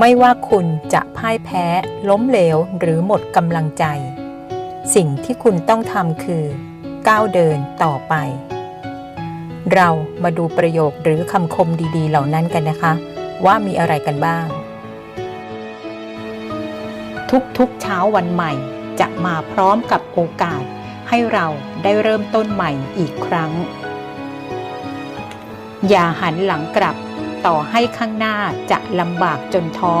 ไม่ว่าคุณจะพ่ายแพ้ ล้มเหลวหรือหมดกำลังใจ สิ่งที่คุณต้องทำคือ ก้าวเดินต่อไป เรามาดูประโยคหรือคำคมดีๆ เหล่านั้นกันนะคะ ว่ามีอะไรกันบ้าง ทุกๆเช้าวันใหม่จะมาพร้อมกับโอกาส ให้เราได้เริ่มต้นใหม่อีกครั้ง อย่าหันหลังกลับ ต่อให้ข้างหน้าจะลำบากจนท้อ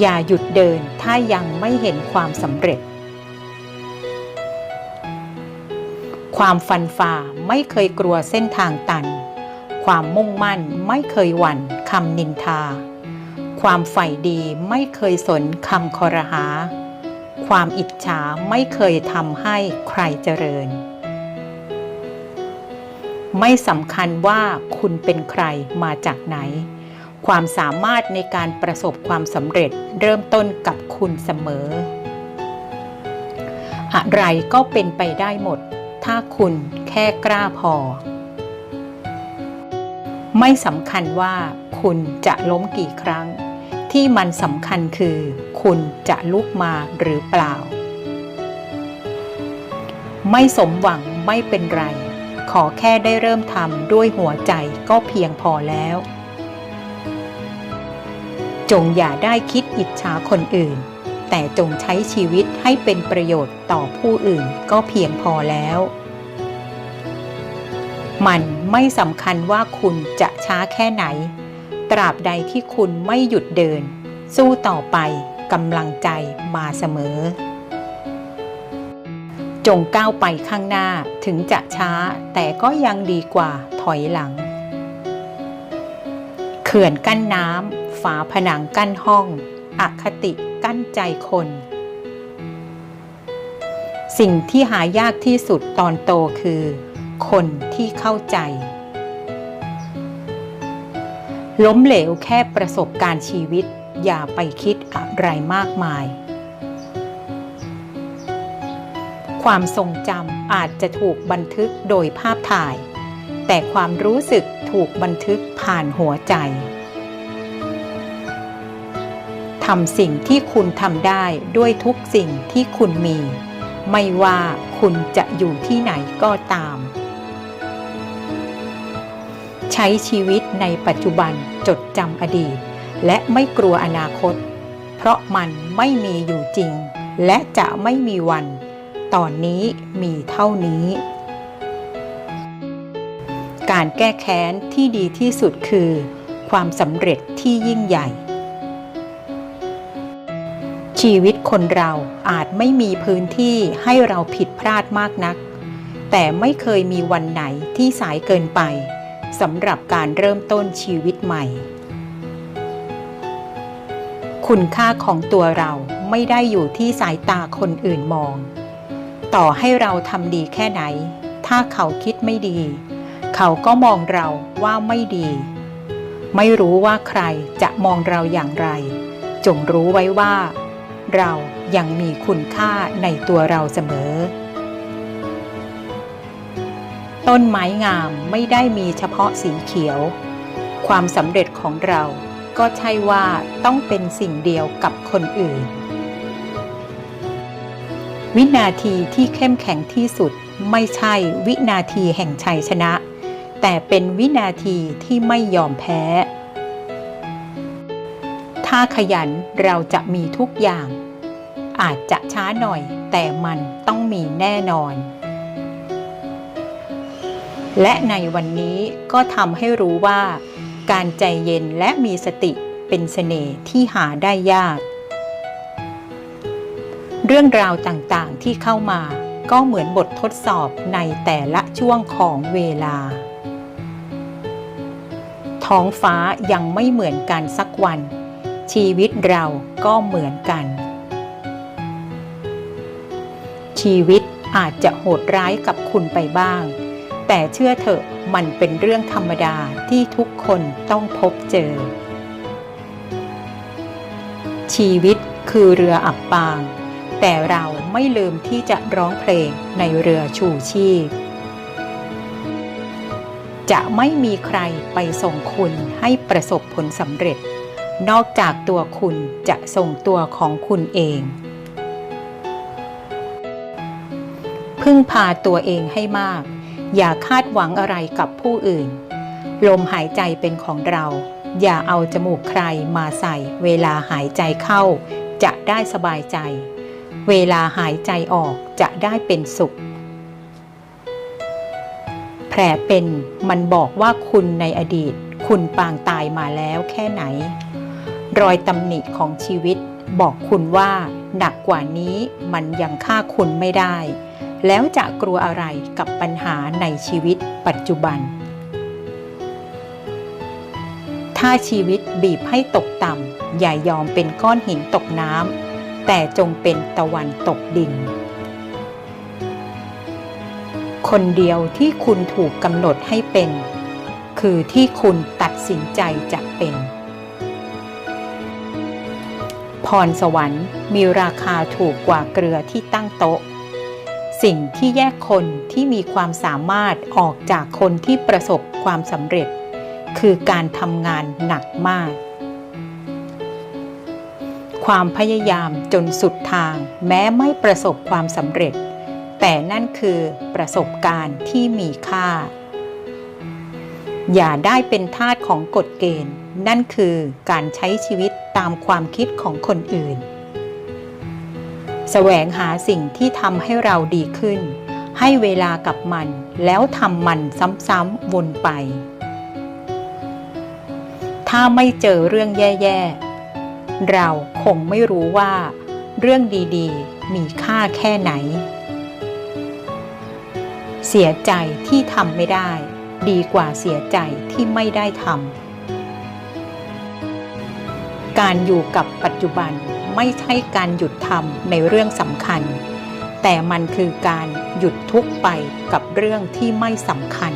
อย่าหยุดเดินถ้ายังไม่เห็นความสำเร็จ ความฟันฝ่าไม่เคยกลัวเส้นทางตัน ความมุ่งมั่นไม่เคยหวั่นคำนินทา ความใฝ่ดีไม่เคยสนคำคอรหา ความอิจฉาไม่เคยทำให้ใครเจริญ ไม่สำคัญว่าคุณเป็นใครมาจากไหน ความสามารถในการประสบความสำเร็จเริ่มต้นกับคุณเสมอ อะไรก็เป็นไปได้หมด ถ้าคุณแค่กล้าพอ ไม่สำคัญว่าคุณจะล้มกี่ครั้ง ที่มันสำคัญคือ คุณจะลุกมาหรือเปล่า ไม่สมหวังไม่เป็นไร อแค่ได้เริ่มทำด้วยหัวใจก็เพียงพอแล้ว จงอย่าได้คิดอิจฉาคนอื่น แต่จงใช้ชีวิตให้เป็นประโยชน์ต่อผู้อื่นก็เพียงพอแล้ว มันไม่สำคัญว่าคุณจะช้าแค่ไหน ตราบใดที่คุณไม่หยุดเดิน สู้ต่อไปกำลังใจมาเสมอ จงก้าวไปข้างหน้าถึงจะช้าแต่ก็ยังดีกว่าถอยหลัง เขื่อนกั้นน้ำฝาผนังกั้นห้องอคติกั้นใจคน สิ่งที่หายากที่สุดตอนโตคือ คนที่เข้าใจ ล้มเหลวแค่ประสบการณ์ชีวิตอย่าไปคิดอะไรมากมาย ความทรงจำอาจจะถูกบันทึกโดยภาพถ่าย แต่ความรู้สึกถูกบันทึกผ่านหัวใจทำสิ่งที่คุณทำได้ด้วยทุกสิ่งที่คุณมี ไม่ว่าคุณจะอยู่ที่ไหนก็ตาม ใช้ชีวิตในปัจจุบันจดจำอดีต และไม่กลัวอนาคต เพราะมันไม่มีอยู่จริง และจะไม่มีวัน ตอนนี้มีเท่านี้ การแก้แค้นที่ดีที่สุดคือ ความสำเร็จที่ยิ่งใหญ่ ชีวิตคนเราอาจไม่มีพื้นที่ให้เราผิดพลาดมากนัก แต่ไม่เคยมีวันไหนที่สายเกินไปสำหรับการเริ่มต้นชีวิตใหม่ คุณค่าของตัวเราไม่ได้อยู่ที่สายตาคนอื่นมอง ต่อให้เราทำดีแค่ไหน ถ้าเขาคิดไม่ดี เขาก็มองเราว่าไม่ดี ไม่รู้ว่าใครจะมองเราอย่างไร จงรู้ไว้ว่า เรายังมีคุณค่าในตัวเราเสมอ ต้นไม้งามไม่ได้มีเฉพาะสีเขียว ความสำเร็จของเราก็ใช่ว่าต้องเป็นสิ่งเดียวกับคนอื่น วินาทีที่เข้มแข็งที่สุดไม่ใช่วินาทีแห่งชัยชนะ แต่เป็นวินาทีที่ไม่ยอมแพ้ ถ้าขยันเราจะมีทุกอย่าง อาจจะช้าหน่อย แต่มันต้องมีแน่นอน และในวันนี้ก็ทำให้รู้ว่า การใจเย็นและมีสติเป็นเสน่ห์ที่หาได้ยาก เรื่องราวต่างๆที่เข้ามาก็เหมือนบททดสอบในแต่ละช่วงของเวลา ท้องฟ้ายังไม่เหมือนกันสักวัน ชีวิตเราก็เหมือนกัน ชีวิตอาจจะโหดร้ายกับคุณไปบ้าง แต่เชื่อเถอะมันเป็นเรื่องธรรมดาที่ทุกคนต้องพบเจอ ชีวิตคือเรืออับปาง แต่เราไม่ลืมที่จะร้องเพลงในเรือชูชีพ จะไม่มีใครไปส่งคุณให้ประสบผลสำเร็จ นอกจากตัวคุณจะส่งตัวของคุณเอง พึ่งพาตัวเองให้มาก อย่าคาดหวังอะไรกับผู้อื่น ลมหายใจเป็นของเรา อย่าเอาจมูกใครมาใส่เวลาหายใจเข้าจะได้สบายใจ เวลาหายใจออกจะได้เป็นสุข แผลเป็นมันบอกว่าคุณในอดีต คุณปางตายมาแล้วแค่ไหน รอยตำหนิของชีวิตบอกคุณว่าหนักกว่านี้มันยังฆ่าคุณไม่ได้ แล้วจะกลัวอะไรกับปัญหาในชีวิตปัจจุบัน ถ้าชีวิตบีบให้ตกต่ำอย่ายอมเป็นก้อนหินตกน้ำ แต่จงเป็นตะวันตกดิน คนเดียวที่คุณถูกกำหนดให้เป็น คือที่คุณตัดสินใจจะเป็น พรสวรรค์มีราคาถูกกว่าเกลือที่ตั้งโต๊ะ สิ่งที่แยกคนที่มีความสามารถออกจากคนที่ประสบความสำเร็จ คือการทำงานหนักมาก ความพยายามจนสุดทาง แม้ไม่ประสบความสำเร็จ แต่นั่นคือประสบการณ์ที่มีค่า อย่าได้เป็นทาสของกฎเกณฑ์ นั่นคือการใช้ชีวิตตามความคิดของคนอื่น แสวงหาสิ่งที่ทำให้เราดีขึ้น ให้เวลากับมันแล้วทำมันซ้ำๆวนไป ถ้าไม่เจอเรื่องแย่ๆ เราคงไม่รู้ว่า เรื่องดีๆ มีค่าแค่ไหน เสียใจที่ทำไม่ได้ ดีกว่าเสียใจที่ไม่ได้ทำการอยู่กับปัจจุบันไม่ใช่การหยุดทำในเรื่องสำคัญ แต่มันคือการหยุดทุกข์ไปกับเรื่องที่ไม่สำคัญ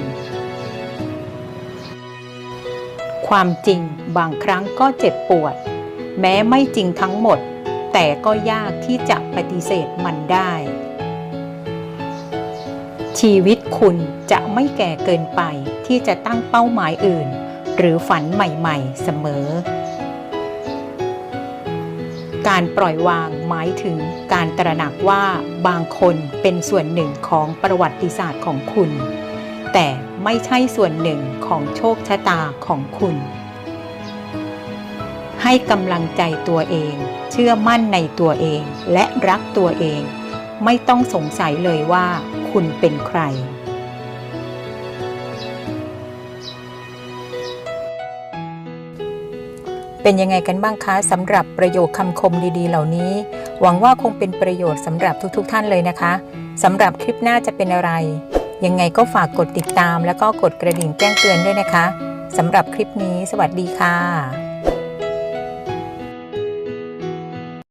ความจริงบางครั้งก็เจ็บปวด แม้ไม่จริงทั้งหมด แต่ก็ยากที่จะปฏิเสธมันได้ ชีวิตคุณจะไม่แก่เกินไปที่จะตั้งเป้าหมายอื่น หรือฝันใหม่ๆเสมอ การปล่อยวางหมายถึงการตระหนักว่าบางคนเป็นส่วนหนึ่งของประวัติศาสตร์ของคุณ แต่ไม่ใช่ส่วนหนึ่งของโชคชะตาของคุณ ให้กำลังใจตัวเอง เชื่อมั่นในตัวเอง และรักตัวเอง ไม่ต้องสงสัยเลยว่า คุณเป็นใคร เป็นยังไงกันบ้างคะสำหรับประโยคคำคมดีๆ เหล่านี้ หวังว่าคงเป็นประโยชน์สำหรับทุกๆ ท่านเลยนะคะสำหรับคลิปหน้าจะเป็นอะไรยังไงก็ฝากกดติดตามแล้วก็กดกระดิ่งแจ้งเตือนด้วยนะคะสำหรับคลิปนี้ สวัสดีค่ะ